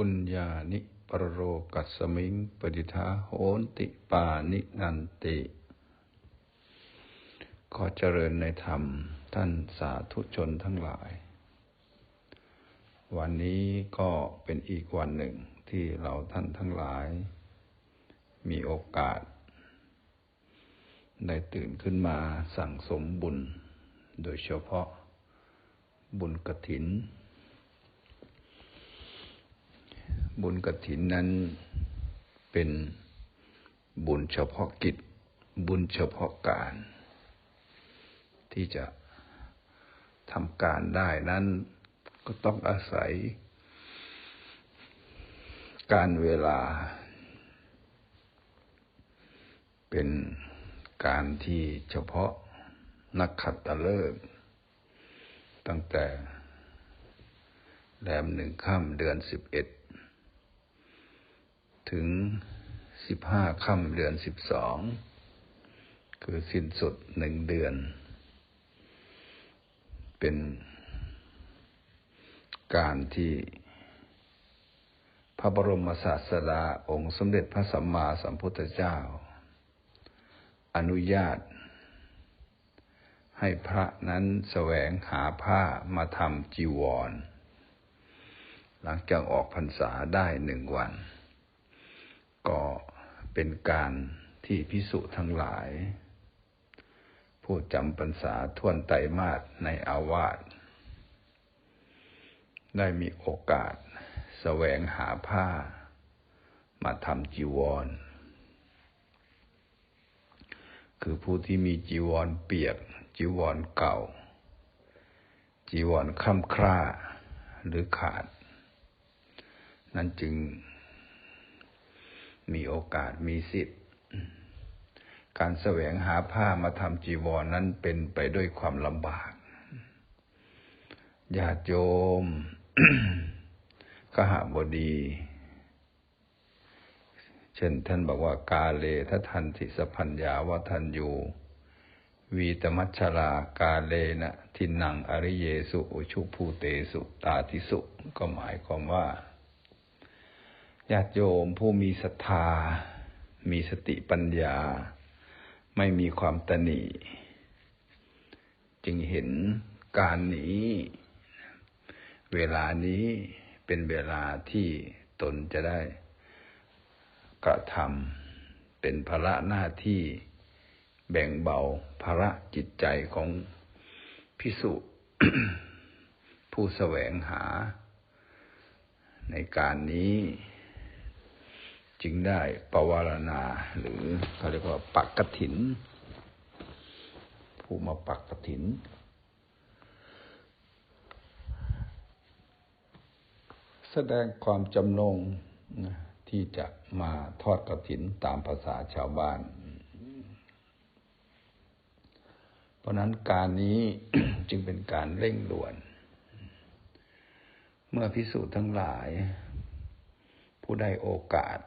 ปุญญานิปรโรกัสมิงปฏิทาโหนติปานินันติ ขอเจริญในธรรมท่านสาธุชนทั้งหลาย วันนี้ก็เป็นอีกวันหนึ่งที่เราท่านทั้งหลาย มีโอกาส ได้ตื่นขึ้นมาสั่งสมบุญ โดยเฉพาะบุญกระถิน บุญกระถินนั้นเป็นบุญเฉพาะกิจ บุญเฉพาะการ ที่จะทำการได้นั้น ก็ต้องอาศัย การเวลา เป็นการที่เฉพาะนักขัดตะเลิกตั้งแต่แรมหนึ่งค่ำเดือนสิบเอ็ด ถึงสิบห้าค่ำเดือนสิบสอง คือสิ้นสุดหนึ่งเดือน เป็นการที่พระบรมศาสดาองค์สมเด็จพระสัมมาสัมพุทธเจ้า อนุญาต ให้พระนั้นแสวงหาผ้ามาทำจีวร หลังจากออกพรรษาได้หนึ่งวัน ก็เป็นการที่พิสุทั้งหลาย ผู้จำพรรษาท่วนไตรมาสในอาวาสได้มีโอกาสแสวงหาผ้า มาทำจีวร คือผู้ที่มีจีวรเปียก จีวรเก่า จีวรค่ำคร่าหรือขาด นั้นจึง มีโอกาสมีสิทธิ์ การแสวงหาผ้ามาทำจีวรนนั้นเป็นไปด้วยความลำบากญาติโยมกหบดี เช่นท่านบอกว่ากาเลถ้าทันทิสพัญญาวทันอยู่วีตมัชรากาเลนะทินังอริเยสุอุชุภูเตสุตาทิสุ ก็หมายความว่า ญาติโยมผู้มีศรัทธา มีสติปัญญา ไม่มีความตนี จึงเห็นการนี้ เวลานี้เป็นเวลาที่ตนจะได้กระทำเป็นภาระหน้าที่แบ่งเบาภาระจิตใจของพิสุผู้แสวงหา ในการนี้ จึงได้ปวารณา หรือเขาเรียกว่าปักกถิน ผู้มาปักกถิน แสดงความจำนงที่จะมาทอดกระถินตามภาษาชาวบ้าน เพราะนั้นการนี้จึงเป็นการเร่งด่วน เมื่อพิสูจน์ทั้งหลาย ผู้ได้โอกาส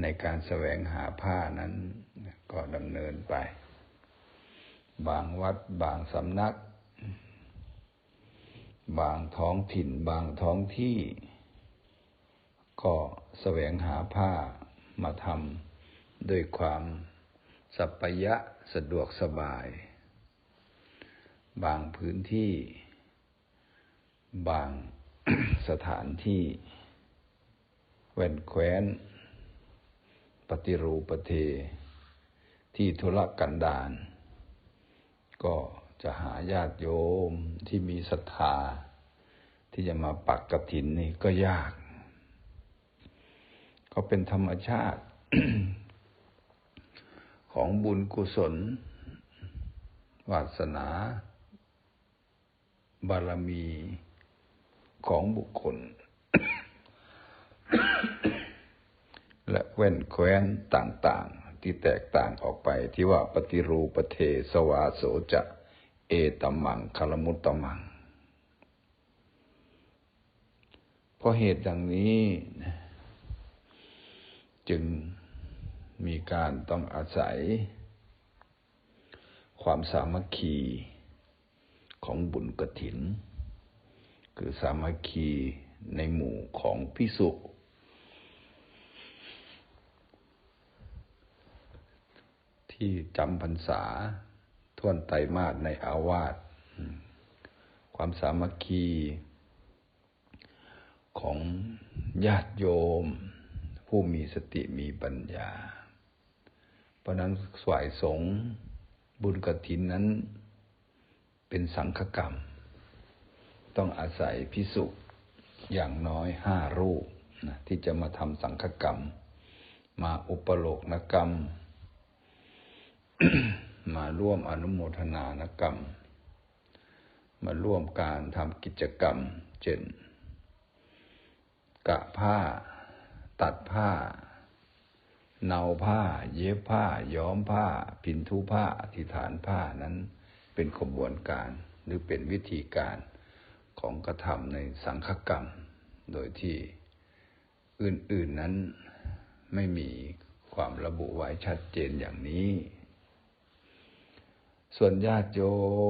ในการแสวงหาผ้านั้นก็ดำเนินไป บางวัดบางสำนัก บางท้องถิ่น บางท้องที่ ก็แสวงหาผ้ามาทำด้วยความสัพยะสะดวกสบาย บางพื้นที่ บางสถานที่แว่นแคว้น ปฏิรูปเท ที่ธุรกันดารก็จะหาญาติโยมที่มีศรัทธา ที่จะมาปักกระถินนี่ก็ยาก ก็เป็นธรรมชาติของบุญกุศล วาสนา บารมีของบุคคล และแว่นแคว้นต่างๆ ที่แตกต่างออกไปที่ว่าปฏิรูปเทสวาโสจะเอตมังคารมุตตมังเพราะเหตุดังนี้จึงมีการต้องอาศัย ความสามัคคีของบุญกระถิน คือสามัคคีในหมู่ของพิสุ ที่จำพรรษาท่วนไตรมาสในอาวาสความสามัคคี ของญาติโยม ผู้มีสติมีปัญญา เพราะนั้นสวายสงบุญกฐินนั้น เป็นสังฆกรรม ต้องอาศัยพิสุอย่างน้อยห้ารูปนะที่จะมาทำสังฆกรรม มาอุปโลกนกรรม มาร่วมอนุโมทนานกรรม มาร่วมการทำกิจกรรม เช่นกะผ้า ตัดผ้า เนาผ้า เย็บผ้า ย้อมผ้า พินทุผ้าอธิฐานผ้านั้นเป็นขบวนการหรือเป็นวิธีการของกระทำในสังฆกรรม โดยที่อื่น ๆนั้นไม่มีความระบุไว้ชัดเจนอย่างนี้ ส่วนญาติโย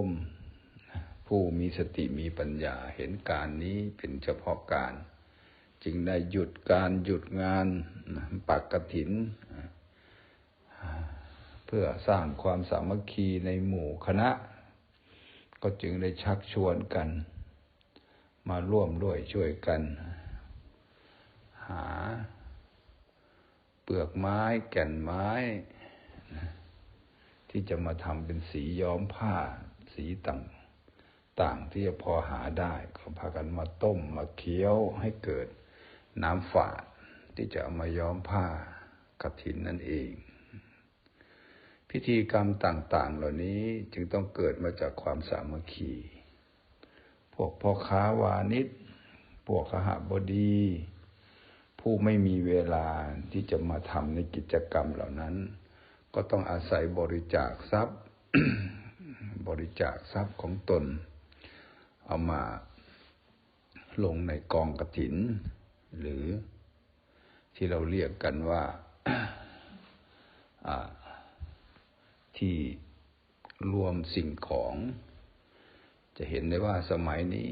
ม ผู้มีสติมีปัญญาเห็นการนี้เป็นเฉพาะการ จึงได้หยุดการหยุดงานปักกถิน เพื่อสร้างความสามัคคีในหมู่คณะ ก็จึงได้ชักชวนกัน มาร่วมด้วยช่วยกัน หา เปลือกไม้แก่นไม้ ที่จะมาทำเป็นสีย้อมผ้าสีต่างต่างที่จะพอหาได้ก็พากันมาต้มมาเคี้ยวให้เกิดน้ำฝาดที่จะเอามาย้อมผ้ากฐินนั่นเอง พิธีกรรมต่าง ๆ เหล่านี้จึงต้องเกิดมาจากความสามัคคี พวกพ่อค้าวานิชพวกขหบดี ผู้ไม่มีเวลาที่จะมาทำในกิจกรรมเหล่านั้น ก็ต้องอาศัยบริจาคทรัพย์ บริจาคทรัพย์ของตน เอามาลงในกองกระถิน หรือที่เราเรียกกันว่าที่รวมสิ่งของ จะเห็นได้ว่าสมัยนี้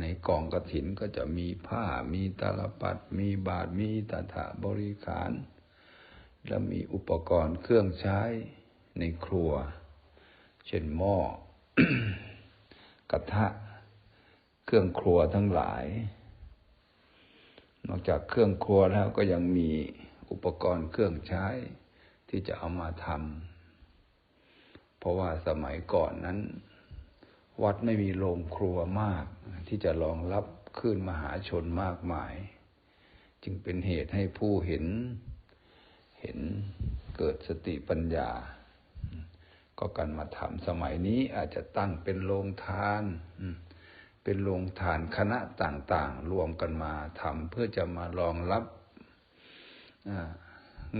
ในกองกระถินก็จะมีผ้ามีตาลปัด มีบาทมีตาถาบริขาร และมีอุปกรณ์เครื่องใช้ในครัว เช่นหม้อ กระทะ เครื่องครัวทั้งหลาย นอกจากเครื่องครัวแล้วก็ยังมีอุปกรณ์เครื่องใช้ที่จะเอามาทำเพราะว่าสมัยก่อนนั้น วัดไม่มีโรงครัวมาก ที่จะรองรับขึ้นมหาชนมากมาย จึงเป็นเหตุให้ผู้เห็น ห็นเกิดสติปัญญา ก็กันมาทำสมัยนี้อาจจะตั้งเป็นโรงทาน เป็นโรงทานคณะต่างๆ รวมกันมาทำเพื่อจะมารองรับ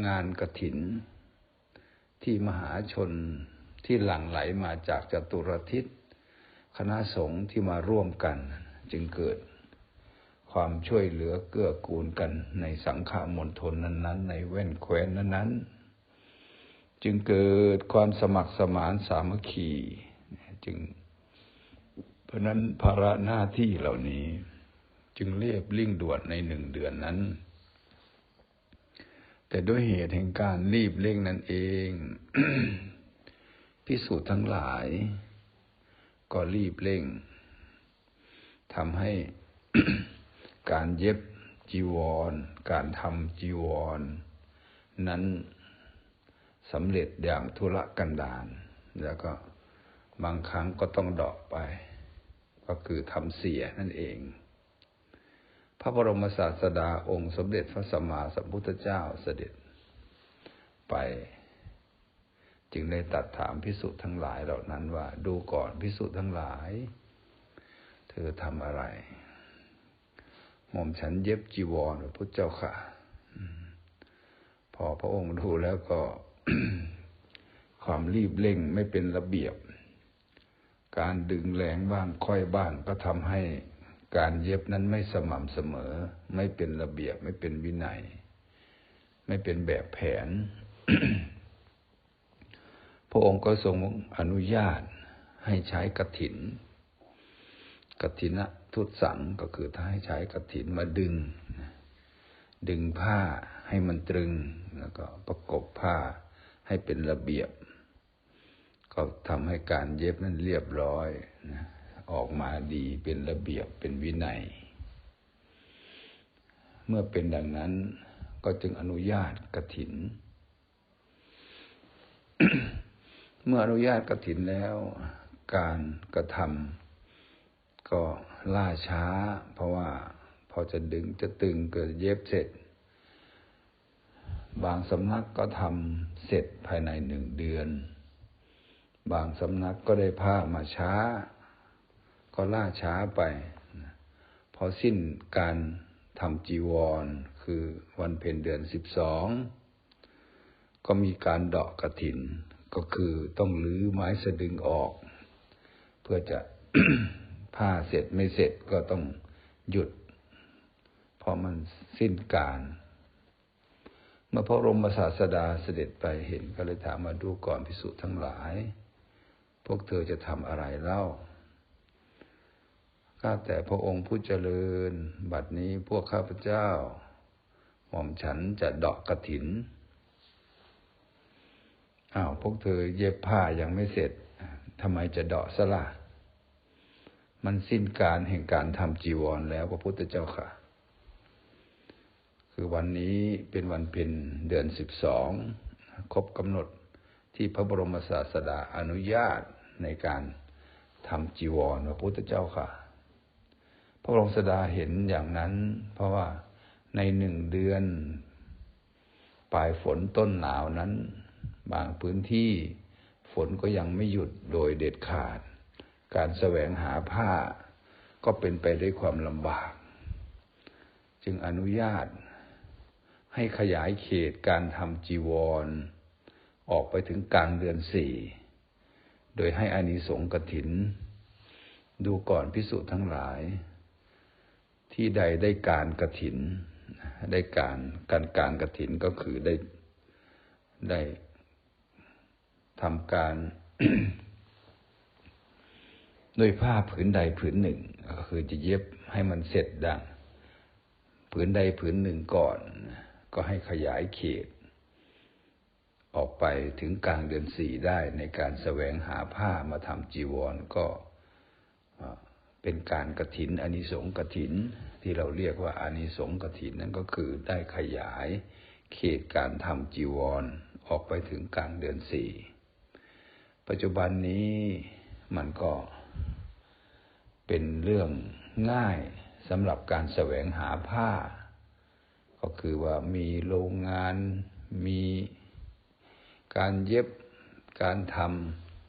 งานกระถิน ที่มหาชนที่หลั่งไหลมาจากจตุรทิศคณะสงฆ์ที่มาร่วมกัน จึงเกิด ความช่วยเหลือเกื้อกูลกันในสังฆมณฑลนั้น ๆ ในแว่นแคว้นนั้น ๆ จึงเกิดความสมัครสมานสามัคคีจึง เพราะนั้นภาระหน้าที่เหล่านี้ จึงเรียบลิ่งด่วนในหนึ่งเดือนนั้น แต่ด้วยเหตุแห่งการรีบเร่งนั่นเองพิสูจน์ทั้งหลาย ก็รีบเร่งทำให้ การเย็บจีวร การทำจีวร นั้นสำเร็จอย่างธุระกันดารแล้วก็บางครั้งก็ต้องดอกไป ก็คือทำเสียนั่นเอง พระบรมศาสดาองค์สมเด็จพระสัมมาสัมพุทธเจ้าเสด็จไป จึงได้ตัดถามพิสุทั้งหลายเหล่านั้นว่า ดูก่อนพิสุทั้งหลาย เธอทำอะไร ม่อมฉันเย็บจีวรพระพุทธเจ้าค่ะพอพระองค์ดูแล้วก็ ความรีบเร่งไม่เป็นระเบียบ การดึงแรงบ้างค่อยบ้างก็ทำให้การเย็บนั้นไม่สม่ำเสมอ ไม่เป็นระเบียบ ไม่เป็นวินัย ไม่เป็นแบบแผน พระองค์ก็ทรงอนุญาตให้ใช้กระถินกระถินะ ทุตสังก็คือถ้าให้ใช้กระถินมาดึง ดึงผ้าให้มันตรึง แล้วก็ประกบผ้าให้เป็นระเบียบ ก็ทำให้การเย็บนั้นเรียบร้อยนะออกมาดีเป็นระเบียบเป็นวินัย เมื่อเป็นดังนั้นก็จึงอนุญาตกระถิน เมื่ออนุญาตกระถินแล้ว การกระทำก็ ล่าช้า เพราะว่าพอจะดึงจะตึงเก็เย็บเสร็จ บางสำนักก็ทำเสร็จภายในหนึ่งเดือน บางสำนักก็ได้ผ้ามาช้า ก็ล่าช้าไปพอสิ้นการทำจีวร คือวันเพ็ญเดือนสิบสองก็มีการเดาะกระถิน ก็คือต้องลื้อไม้สะดึงออก เพื่อจะ ผ้าเสร็จไม่เสร็จก็ต้องหยุดเพราะมันสิ้นการ เมื่อพระรมศาสดาเสด็จไปเห็นก็เลยถามมาดูก่อนพิสุทั้งหลาย พวกเธอจะทำอะไรเล่าข้าแต่พระองค์ผู้เจริญ บัดนี้พวกข้าพเจ้า หม่อมฉันจะดาะกระถินอ้าวพวกเธอเย็บผ้ายังไม่เสร็จทำไมจะดาะสละ มันสิ้นการแห่งการทำจีวรแล้วพระพุทธเจ้าค่ะ คือวันนี้เป็นวันเพ็ญเดือนสิบสองครบกำหนดที่พระบรมศาสดาอนุญาตในการทำจีวรพระพุทธเจ้าค่ะ พระบรมศาสดาเห็นอย่างนั้น เพราะว่าในหนึ่งเดือน ปลายฝนต้นหนาวนั้น บางพื้นที่ฝนก็ยังไม่หยุดโดยเด็ดขาด การแสวงหาผ้าก็เป็นไปด้วยความลำบาก จึงอนุญาตให้ขยายเขตการทำจีวร ออกไปถึงกลางเดือนสี่ โดยให้อานิสงส์กถิน ดูก่อนพิสุทั้งหลาย ที่ใดได้การกถิน ได้การการการกถินก็คือได้ได้ทำการ ด้วยผ้าผืนใดผืนหนึ่ง ก็คือจะเย็บให้มันเสร็จดัง ผืนใดผืนหนึ่งก่อน ก็ให้ขยายเขต ออกไปถึงกลางเดือนสี่ได้ในการแสวงหาผ้ามาทำจีวรก็เป็นการกระถินอนิสงกระถิน ที่เราเรียกว่าอานิสงกระถินนั่นก็คือได้ขยายเขตการทำจีวรออกไปถึงกลางเดือนสี่ปัจจุบันนี้มันก็ เป็นเรื่องง่ายสำหรับการแสวงหาผ้า ก็คือว่ามีโรงงาน มีการเย็บการท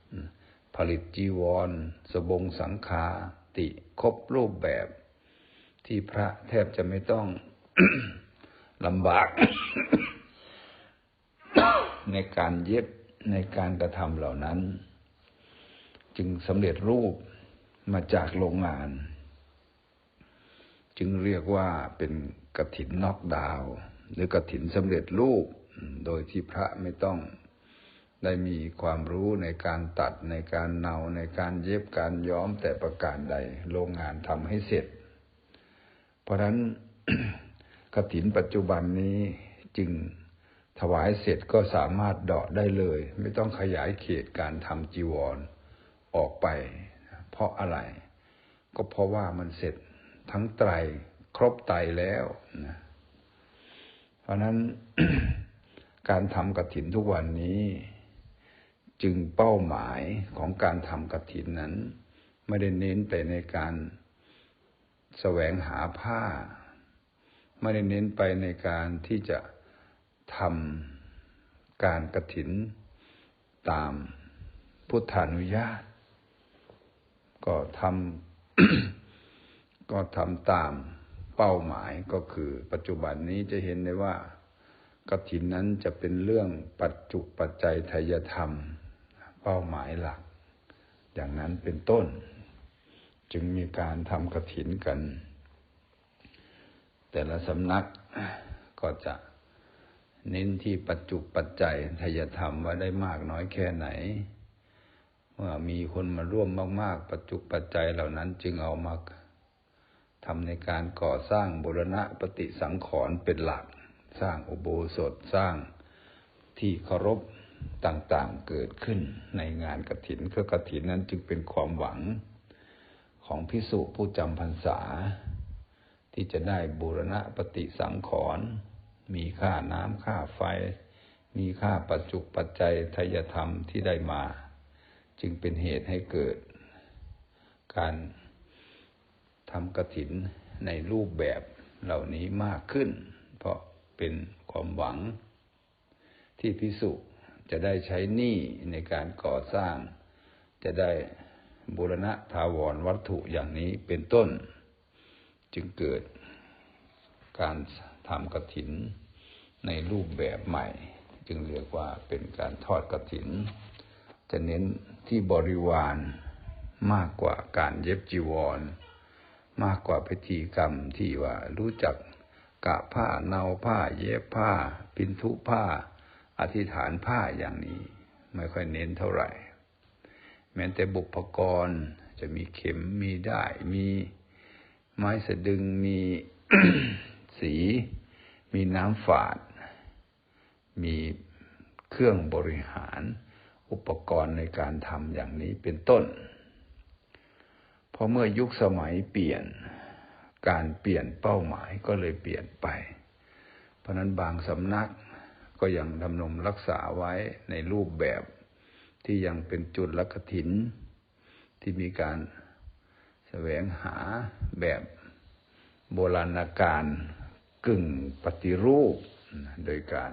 ำผลิตจีวร สบงสังคาติครบรูปแบบ ที่พระแทบจะไม่ต้องลำบาก ในการเย็บในการกระทำเหล่านั้น จึงสำเร็จรูป มาจากโรงงาน จึงเรียกว่าเป็นกระถินนอกดาว หรือกระถินสำเร็จรูป โดยที่พระไม่ต้องได้มีความรู้ในการตัดในการเนาในการเย็บการย้อมแต่ประการใด โรงงานทำให้เสร็จ เพราะนั้นกระถินปัจจุบันนี้จึงถวายเสร็จก็สามารถเดาะได้เลย ไม่ต้องขยายเขตการทำจีวรออกไป เพราะอะไร ก็เพราะว่ามันเสร็จทั้งไตรครบไตรแล้วนะเพราะนั้นการทำกระถินทุกวันนี้ จึงเป้าหมายของการทำกระถินนั้น ไม่ได้เน้นไปในการแสวงหาผ้า ไม่ได้เน้นไปในการที่จะทำการกระถินตามพุทธานุญาต ก็ทำก็ทำตามเป้าหมายก็คือปัจจุบันนี้จะเห็นได้ว่ากฐินนั้นจะเป็นเรื่องปัจจุปัจจัยทายธรรม เป้าหมายหลัก อย่างนั้นเป็นต้น จึงมีการทำกฐินกัน แต่ละสำนักก็จะเน้นที่ปัจจุปัจจัยทายธรรมว่าได้มากน้อยแค่ไหน เมื่อมีคนมาร่วมมาก ๆ ปัจจุปัจจัยเหล่านั้นจึงเอามาทำในการก่อสร้างบุรณะปฏิสังขรณ์เป็นหลัก สร้างอุโบสถสร้างที่เคารพต่างๆเกิดขึ้นในงานกระถินคือกระถินนั้นจึงเป็นความหวังของพิสุผู้จำพรรษา ที่จะได้บูรณะปฏิสังขรณ์มีค่าน้ำค่าไฟ มีค่าปัจจุปัจจัยทยธรรมที่ได้มา จึงเป็นเหตุให้เกิด การทำกระถินในรูปแบบเหล่านี้มากขึ้น เพราะเป็นความหวังที่พิสุจะได้ใช้หนี้ในการก่อสร้าง จะได้บูรณะทาวรวัตถุอย่างนี้เป็นต้น จึงเกิดการทำกระถินในรูปแบบใหม่ จึงเรียกว่าเป็นการทอดกระถิน จะเน้นที่บริวารมากกว่าการเย็บจีวร มากกว่าพิธีกรรมที่ว่ารู้จักกะผ้าเนาผ้า เย็บผ้า ปินทุผ้า อธิษฐานผ้าอย่างนี้ ไม่ค่อยเน้นเท่าไหร่ แม้แต่บุพกรจะมีเข็มมีได้มีไม้สะดึงมีสี มีน้ำฝาด มีเครื่องบริหาร อุปกรณ์ในการทำอย่างนี้เป็นต้น เพราะเมื่อยุคสมัยเปลี่ยนการเปลี่ยนเป้าหมายก็เลยเปลี่ยนไป เพราะนั้นบางสำนักก็ยังดำรงรักษาไว้ในรูปแบบที่ยังเป็นจุดลักถิน ที่มีการแสวงหาแบบโบราณการกึ่งปฏิรูป โดยการ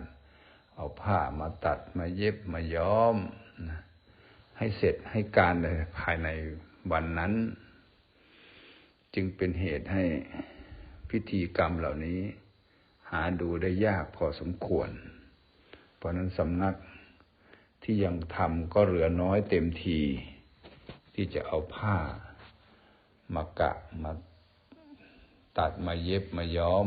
เอาผ้ามาตัดมาเย็บมาย้อม ให้เสร็จให้การในภายในวันนั้น จึงเป็นเหตุให้พิธีกรรมเหล่านี้ หาดูได้ยากพอสมควร เพราะนั้นสำนักที่ยังทำก็เหลือน้อยเต็มที ที่จะเอาผ้ามากะมาตัดมาเย็บมาย้อม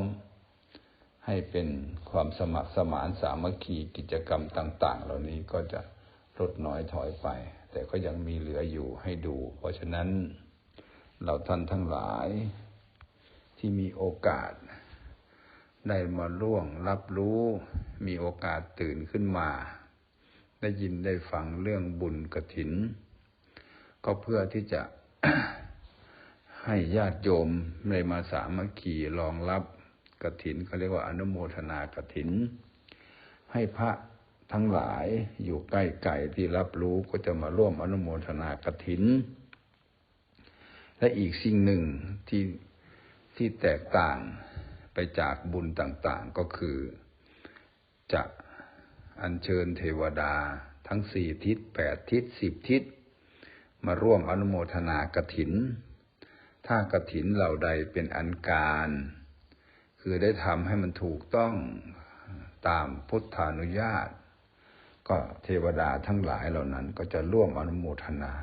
ให้เป็นความสมัครสมานสามัคคีกิจกรรมต่าง ๆ เหล่านี้ก็จะ ลดน้อยถอยไป แต่ก็ยังมีเหลืออยู่ให้ดู เพราะฉะนั้นเราท่านทั้งหลายที่มีโอกาส ได้มาล่วงรับรู้ มีโอกาสตื่นขึ้นมา ได้ยินได้ฟังเรื่องบุญกระถิน ก็เพื่อที่จะให้ญาติโยมได้มาสามัคคีรองรับกระถินเขาเรียกว่าอนุโมทนากระถิน ให้พระ ทั้งหลายอยู่ใกล้ไก่ที่รับรู้ก็จะมาร่วมอนุโมทนากระถิน และอีกสิ่งหนึ่งที่ที่แตกต่างไปจากบุญต่างๆก็คือ จะอัญเชิญเทวดาทั้งสี่ทิศแปดทิศสิบทิศ มาร่วมอนุโมทนากระถิน ถ้ากระถินเหล่าใดเป็นอันการ คือได้ทำให้มันถูกต้องตามพุทธานุญาต ก็เทวดาทั้งหลายเหล่านั้นก็จะร่วมอนุโมทนา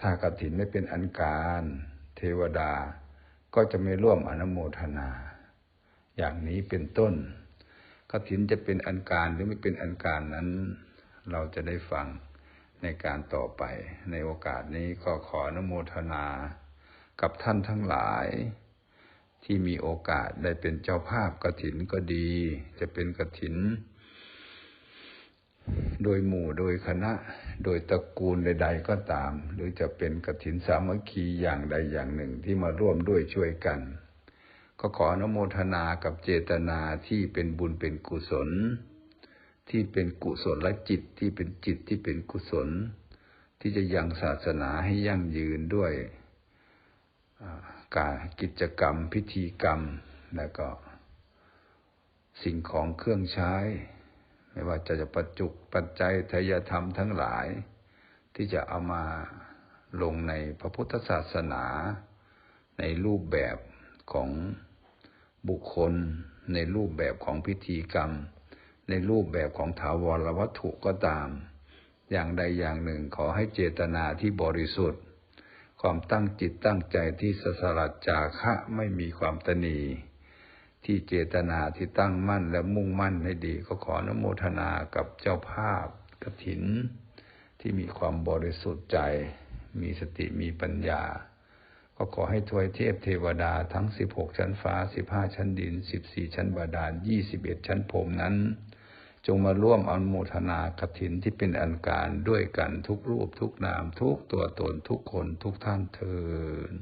ถ้ากระถินไม่เป็นอันการ เทวดาก็จะไม่ร่วมอนุโมทนา อย่างนี้เป็นต้นกระถินจะเป็นอันการหรือไม่เป็นอันการนั้น เราจะได้ฟังในการต่อไปในโอกาสนี้ก็ขออนุโมทนากับท่านทั้งหลาย ที่มีโอกาสได้เป็นเจ้าภาพกระถินก็ดี จะเป็นกระถิน โดยหมู่โดยคณะ โดยตระกูลใด ๆ ก็ตาม หรือจะเป็นกระถินสามัคคีอย่างใดอย่างหนึ่งที่มาร่วมด้วยช่วยกัน ก็ขออนุโมทนากับเจตนาที่เป็นบุญเป็นกุศล ที่เป็นกุศลและจิตที่เป็นจิตที่เป็นกุศล ที่จะยังศาสนาให้ยั่งยืนด้วยการกิจกรรมพิธีกรรม แล้วก็สิ่งของเครื่องใช้ ไม่ว่าจะจะประจุปัจจัยทยธรรมทั้งหลาย ที่จะเอามาลงในพระพุทธศาสนา ในรูปแบบของบุคคล ในรูปแบบของพิธีกรรม ในรูปแบบของถาวรวัตถุก็ตาม อย่างใดอย่างหนึ่งขอให้เจตนาที่บริสุทธิ์ ความตั้งจิตตั้งใจที่สสลัดจาคะไม่มีความตนี ที่เจตนาที่ตั้งมั่นและมุ่งมั่นให้ดี ก็ขออนโมทนากับเจ้าภาพกถิน ที่มีความบริสุทธิ์ใจ มีสติมีปัญญา ก็ขอให้ทวยเทพเทวดาทั้งสิบหกชั้นฟ้าสิบห้าชั้นดินสิบสี่ชั้นบาดาลยี่สิบเอ็ดชั้นพรมนั้น จงมาร่วมอนุโมทนากฐินที่เป็นอันการด้วยกันทุกรูปทุกนามทุกตัวตนทุกคนทุกท่านเทิน